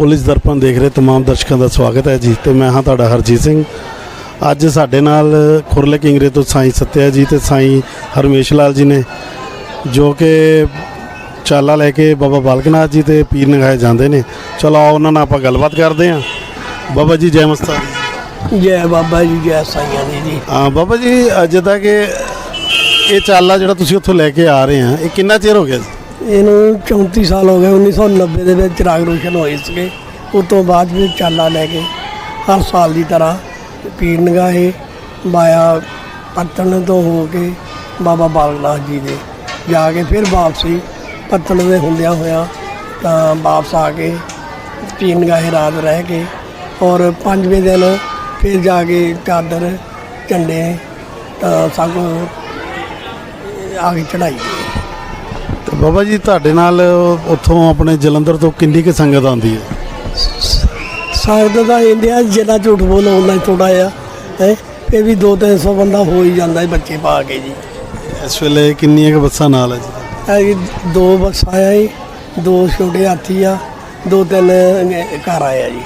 Police ਦਰਪਣ ਦੇਖ ਰਹੇ तमाम ਦਰਸ਼ਕਾਂ ਦਾ ਸਵਾਗਤ ਹੈ ਜੀ ਤੇ ਮੈਂ ਹਾਂ ਤੁਹਾਡਾ ਹਰਜੀਤ ਸਿੰਘ ਅੱਜ ਸਾਡੇ ਨਾਲ ਖੁਰਲੇ ਕਿੰਗਰੇ ਤੋਂ ਸਾਈਂ ਸੱਤਿਆ ਜੀ ਤੇ ਸਾਈਂ ਹਰਮੇਸ਼ ਲਾਲ ਜੀ ਨੇ ਜੋ ਕਿ ਚਾਲਾ ਲੈ ਕੇ ਬਾਬਾ ਬਾਲਕਨਾਥ ਜੀ ਤੇ ਪੀਰ ਨਗਾਏ ਜਾਂਦੇ ਨੇ ਚਲੋ ਆਓ ਉਹਨਾਂ ਨਾਲ ਆਪਾਂ ਗੱਲਬਾਤ ਕਰਦੇ ਹਾਂ ਬਾਬਾ ਜੀ ਜੈ ਮਸਤਾਨ ਜੈ ਬਾਬਾ ਜੀ ਜੈ ਸਾਈਆਂ ਦੀ ਜੀ ਹਾਂ ਬਾਬਾ ਜੀ ਅੱਜ ਦਾ ਕਿ ਇਹ ਚਾਲਾ ਜਿਹੜਾ ਤੁਸੀਂ ਉੱਥੋਂ ਲੈ ਕੇ ਆ ਰਹੇ ਆ ਇਹ ਕਿੰਨਾ ਚਿਰ ਹੋ ਗਿਆ ਜੀ ਇਹਨੂੰ 34 ਸਾਲ ਹੋ ਗਏ 1990 ਦੇ ਵਿੱਚ ਚਿਰਾਗ ਰੋਸ਼ਨ ਹੋਏ ਸੀਗੇ। ਉਸ ਤੋਂ ਬਾਅਦ ਵੀ ਚਾਲਾ ਲੈ ਕੇ ਹਰ ਸਾਲ ਦੀ ਤਰ੍ਹਾਂ ਪੀਰ ਨਗਾਹੇ ਬਾਇਆ ਪੱਤਣ ਤੋਂ ਹੋ ਕੇ ਬਾਬਾ ਬਾਲਕਨਾਥ ਜੀ ਦੇ ਜਾ ਕੇ ਫਿਰ ਵਾਪਸੀ। ਪੱਤਣ ਦੇ ਹੁੰਦਿਆਂ ਹੋਇਆ ਤਾਂ ਵਾਪਸ ਆ ਕੇ ਪੀਰ ਨਗਾਹੇ ਰਾਤ ਰਹਿ ਕੇ ਔਰ ਪੰਜਵੇਂ ਦਿਨ ਫਿਰ ਜਾ ਕੇ ਚਾਦਰ, ਝੰਡੇ ਤਾਂ ਸਭ ਆ ਕੇ ਚੜਾਈ ਤੇ ਬਾਬਾ ਜੀ ਤੁਹਾਡੇ ਨਾਲ ਉੱਥੋਂ ਆਪਣੇ ਜਲੰਧਰ ਤੋਂ ਕਿੰਨੀ ਕੁ ਸੰਗਤ ਆਉਂਦੀ ਹੈ? ਸੰਗਤ ਦਾ ਇੰਡੀਆ ਜਿੰਨਾ ਝੂਠ ਬੋਲੋ ਉਹਨਾਂ ਥੋੜਾ ਆ ਹੈ? ਫਿਰ ਵੀ 2-300 ਬੰਦਾ ਹੋ ਹੀ ਜਾਂਦਾ ਹੈ ਬੱਚੇ ਪਾ ਕੇ ਜੀ। ਇਸ ਵੇਲੇ ਕਿੰਨੀਆਂ ਕੁ ਬੱਸਾਂ ਨਾਲ ਹੈ ਜੀ? ਇਹ ਦੋ ਬੱਸਾਂ ਆ ਜੀ ਦੋ ਛੋਟੇ ਹਾਥੀ ਆ ਦੋ ਤਿੰਨ ਘਰ ਆਏ ਆ ਜੀ।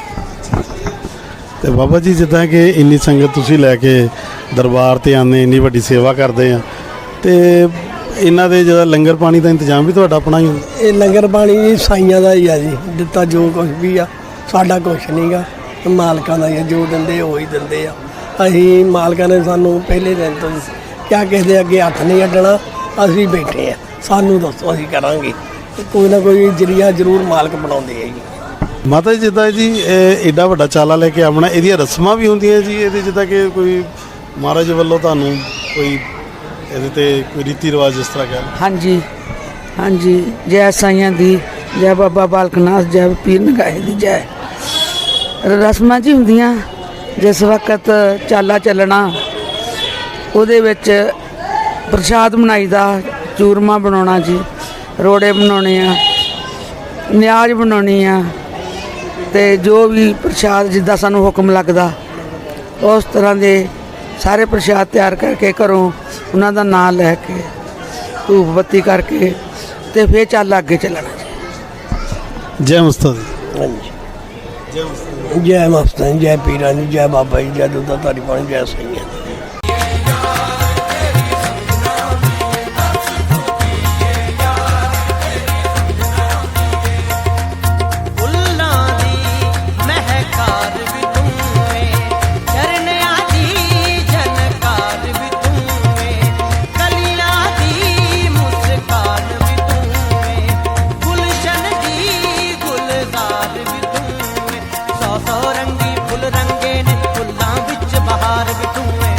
ਤੇ ਬਾਬਾ ਜੀ ਜਿੱਦਾਂ ਕਿ ਇੰਨੀ ਸੰਗਤ ਤੁਸੀਂ ਲੈ ਕੇ ਦਰਬਾਰ ਤੇ ਆਉਂਦੇ ਇੰਨੀ ਵੱਡੀ ਸੇਵਾ ਕਰਦੇ ਆ ਤੇ ਇਹਨਾਂ ਦੇ ਜਿਹੜਾ ਲੰਗਰ ਪਾਣੀ ਦਾ ਇੰਤਜ਼ਾਮ ਵੀ ਤੁਹਾਡਾ ਆਪਣਾ ਹੀ ਹੁੰਦਾ ਇਹ ਲੰਗਰ ਪਾਣੀ ਜੀ ਸਾਈਆਂ ਦਾ ਹੀ ਆ ਜੀ। ਦਿੱਤਾ ਜੋ ਕੁਝ ਵੀ ਆ ਸਾਡਾ ਕੁਝ ਨਹੀਂਗਾ ਮਾਲਕਾਂ ਦਾ ਹੀ ਆ ਜੋ ਦਿੰਦੇ ਉਹ ਹੀ ਦਿੰਦੇ ਆ। ਅਸੀਂ ਮਾਲਕਾਂ ਨੇ ਸਾਨੂੰ ਪਹਿਲੇ ਦਿਨ ਤੋਂ ਹੀ ਕਿਆ ਕਿਸੇ ਦੇ ਅੱਗੇ ਹੱਥ ਨਹੀਂ ਅੱਡਣਾ ਅਸੀਂ ਬੈਠੇ ਆ। ਸਾਨੂੰ ਦੱਸੋ ਅਸੀਂ ਕਰਾਂਗੇ। ਕੋਈ ਨਾ ਕੋਈ ਜਰੀਆ ਜ਼ਰੂਰ ਮਾਲਕ ਬਣਾਉਂਦੇ ਆ ਜੀ। ਮਾਤਾ ਜੀ ਜਿੱਦਾਂ ਜੀ ਇਹ ਏਡਾ ਵੱਡਾ ਚਾਲਾ ਲੈ ਕੇ ਆਉਣਾ ਇਹਦੀਆਂ ਰਸਮਾਂ ਵੀ ਹੁੰਦੀਆਂ ਜੀ ਇਹਦੇ ਜਿੱਦਾਂ ਕਿ ਕੋਈ ਮਹਾਰਾਜ ਵੱਲੋਂ ਤੁਹਾਨੂੰ ਕੋਈ ਇਹਦੇ ਤੇ ਕੋਈ ਰੀਤੀ ਰਿਵਾਜ ਜਿਸ ਤਰ੍ਹਾਂ ਕਹਿ ਹਾਂਜੀ ਹਾਂਜੀ, ਜੈ ਸਾਈਆਂ ਦੀ, ਜੈ ਬਾਬਾ ਬਾਲਕਨਾਥ, ਜੈ ਪੀਰ ਨਗਾਹੇ ਦੀ, ਜੈ। ਰਸਮਾਂ ਜੀ ਹੁੰਦੀਆਂ, ਜਿਸ ਵਕਤ ਚਾਲਾ ਚੱਲਣਾ, ਉਹਦੇ ਵਿੱਚ ਪ੍ਰਸ਼ਾਦ ਬਣਾਈਦਾ ਚੂਰਮਾ ਬਣਾਉਣਾ ਜੀ, ਰੋੜੇ ਬਣਾਉਣੇ ਆ, ਨਿਆਜ਼ ਬਣਾਉਣੀ ਆ, ਤੇ ਜੋ ਵੀ ਪ੍ਰਸ਼ਾਦ ਜਿੱਦਾਂ ਸਾਨੂੰ ਹੁਕਮ ਲੱਗਦਾ, ਉਸ ਤਰ੍ਹਾਂ ਦੇ ਸਾਰੇ ਪ੍ਰਸ਼ਾਦ ਤਿਆਰ ਕਰਕੇ ਘਰੋਂ ਉਹਨਾਂ ਦਾ ਨਾਮ ਲੈ ਕੇ ਧੂਪ ਬੱਤੀ ਕਰਕੇ ਤੇ ਫੇਰ ਚੱਲ ਅੱਗੇ ਚੱਲਣਾ ਜੀ। ਜੈ ਮੁਸਤਾਦ ਜੀ। ਹਾਂਜੀ। ਜੈ ਮਸਤਾਂ ਜੈ ਪੀਰਾਂ ਜੀ ਜੈ ਬਾਬਾ ਜੀ ਜੈ ਦੁੱਧਾ ਧਾਰੀ ਪਾਣੀ ਜੈ ਸਈਆਂ moment.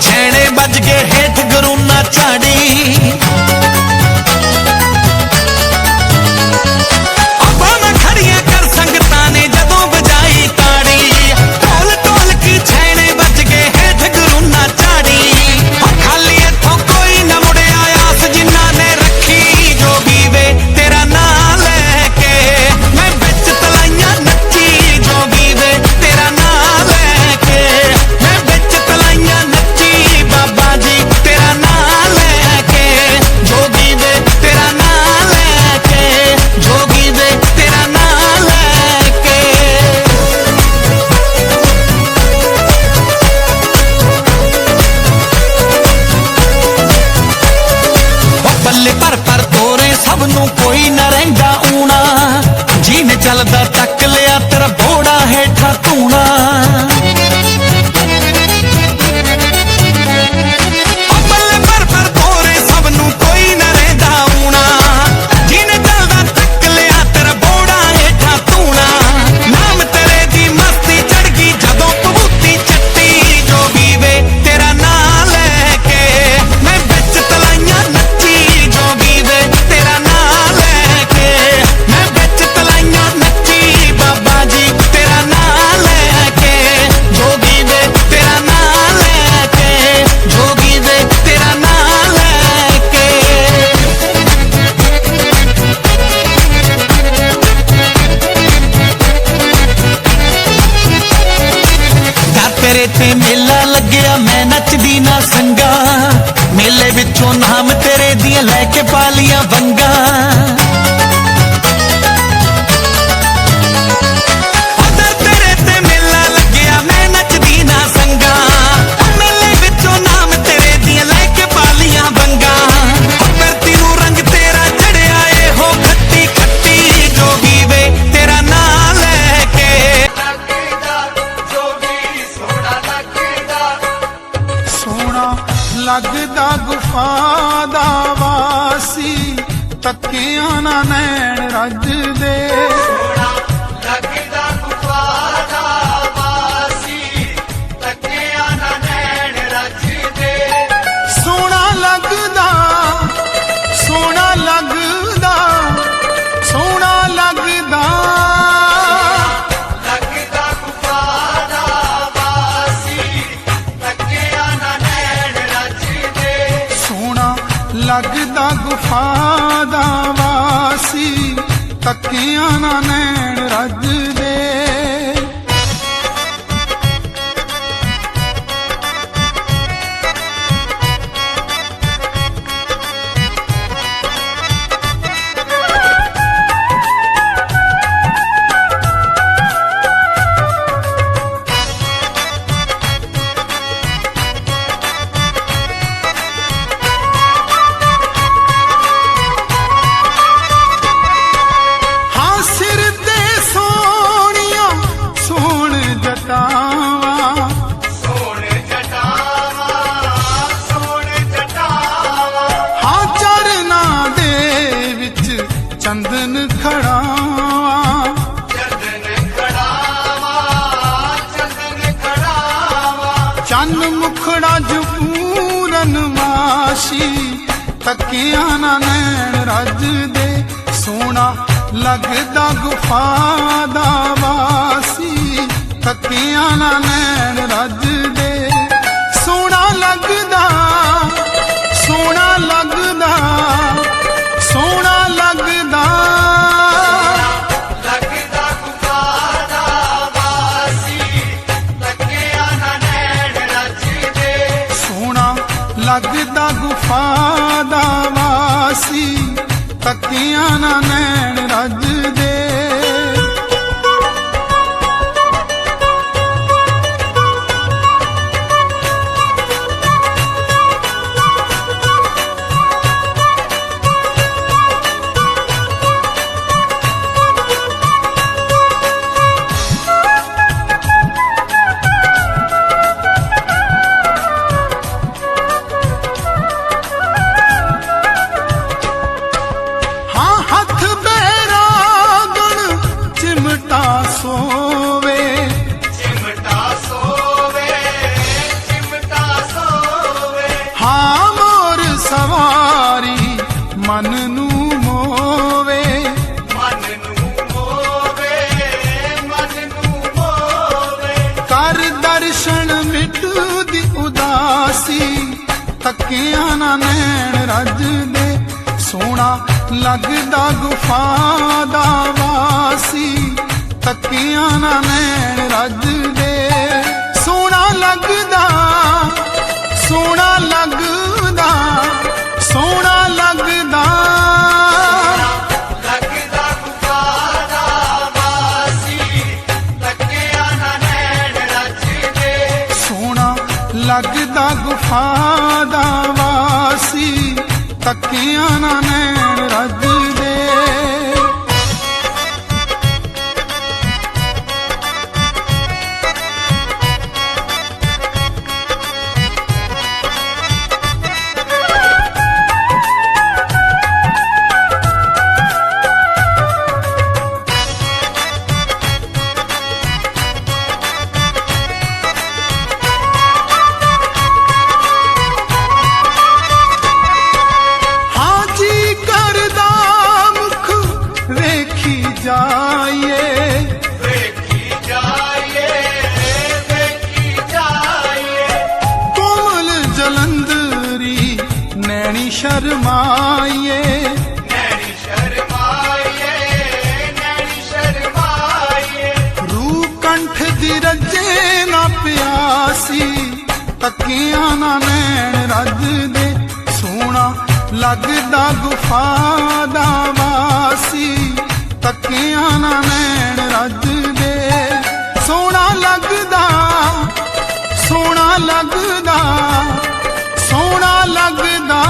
ਛੈਣੇ ਵੱਜ ਗਏ ਹੇਠ ਗਰੂਨਾ ਝਾੜੀ। ਧਨ ਮੁਖੜਾ ਜਪੂਰਨ ਮਾਸ਼ੀ ਤੱਕਿਆ ਨਾ ਨੈਣ ਰੱਜ ਦੇ ਸੋਨਾ ਲੱਗਦਾ ਗੁਫਾ ਦਾ ਵਾਸੀ, ਤੱਕਿਆ ਨਾ ਨੈਣ ਰੱਜ ਦੇ। ਸੋਨਾ ਲੱਗਦਾ ਸੋਨਾ ਲੱਗਦਾ ਸੋਨਾ ਲੱਗਦਾ। ਸ਼ਕਤੀਆਂ ਨਾ ਨੇ ਤੱਕਿਆ ਨਾ ਨੈਣ ਰੱਜਦੇ ਸੋਹਣਾ ਲੱਗਦਾ ਗੁਫਾ ਦਾ ਵਾਸੀ। ਤੱਕਿਆ ਨਾ ਨੈਣ ਰੱਜਦੇ ਸੋਹਣਾ ਲੱਗਦਾ ਸੋਹਣਾ ਲੱਗਦਾ ਤੱਕਿਆ ਨਾ ਲੱਗਦਾ ਗੁਫਾ ਦਾ ਵਾਸੀ ਤੱਕਿਆ ਨਾ ਨੈਣ ਰੱਜਦੇ ਸੋਹਣਾ ਲੱਗਦਾ ਸੋਹਣਾ ਲੱਗਦਾ ਸੋਹਣਾ ਲੱਗਦਾ।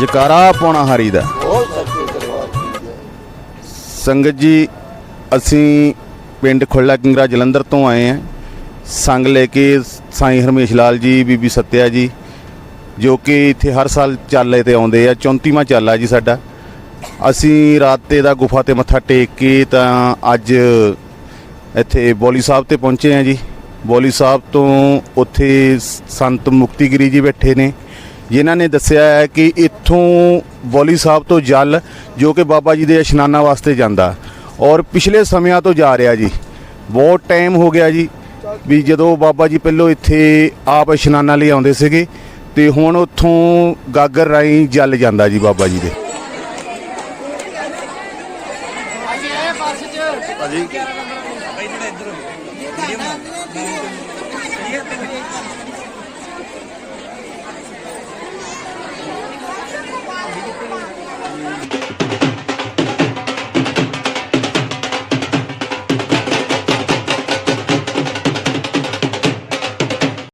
ਜਕਾਰਾ ਪਾਉਣਾ ਹਾਰੀ ਦਾ। ਸੰਗਤ ਜੀ ਅਸੀਂ ਪਿੰਡ ਖੁੱਲਾ ਕਿੰਗਰਾ ਜਲੰਧਰ ਤੋਂ ਆਏ ਹਾਂ। ਸੰਗ ਲੈ ਕੇ ਸਾਈਂ ਹਰਮੇਸ਼ ਲਾਲ ਜੀ ਬੀਬੀ ਸੱਤਿਆ ਜੀ ਜੋ ਕਿ ਇੱਥੇ ਹਰ ਸਾਲ ਚਾਲੇ ਤੇ ਆਉਂਦੇ ਆ 34ਵਾਂ ਚਾਲਾ ਜੀ ਸਾਡਾ। ਅਸੀਂ ਰਾਤ ਤੇ ਦਾ ਗੁਫਾ ਤੇ ਮੱਥਾ ਟੇਕ ਕੇ ਤਾਂ ਅੱਜ ਇੱਥੇ ਬੋਲੀ ਸਾਹਿਬ ਤੇ ਪਹੁੰਚੇ ਆ ਜੀ। ਬੋਲੀ ਸਾਹਿਬ ਤੋਂ ਉੱਥੇ ਸੰਤ ਮੁਕਤੀਗਿਰੀ ਜੀ ਬੈਠੇ ਨੇ। ਜਿਨ੍ਹਾਂ ਨੇ ਦੱਸਿਆ ਹੈ ਕਿ ਇੱਥੋਂ ਬੋਲੀ ਸਾਹਿਬ ਤੋਂ ਜਲ ਜੋ ਕਿ ਬਾਬਾ ਜੀ ਦੇ ਇਸ਼ਨਾਨਾਂ ਵਾਸਤੇ ਜਾਂਦਾ। ਔਰ ਪਿਛਲੇ ਸਮਿਆਂ ਤੋਂ ਜਾ ਰਿਹਾ ਜੀ। ਬਹੁਤ ਟਾਈਮ ਹੋ ਗਿਆ ਜੀ ਵੀ ਜਦੋਂ ਬਾਬਾ ਜੀ ਪਹਿਲੋਂ ਇੱਥੇ ਆਪ ਇਸ਼ਨਾਨਾਂ ਲਈ ਆਉਂਦੇ ਸੀਗੇ ਤੇ ਹੁਣ ਉੱਥੋਂ ਗਾਗਰ ਰਾਹੀਂ ਜਲ ਜਾਂਦਾ ਜੀ ਬਾਬਾ ਜੀ ਦੇ।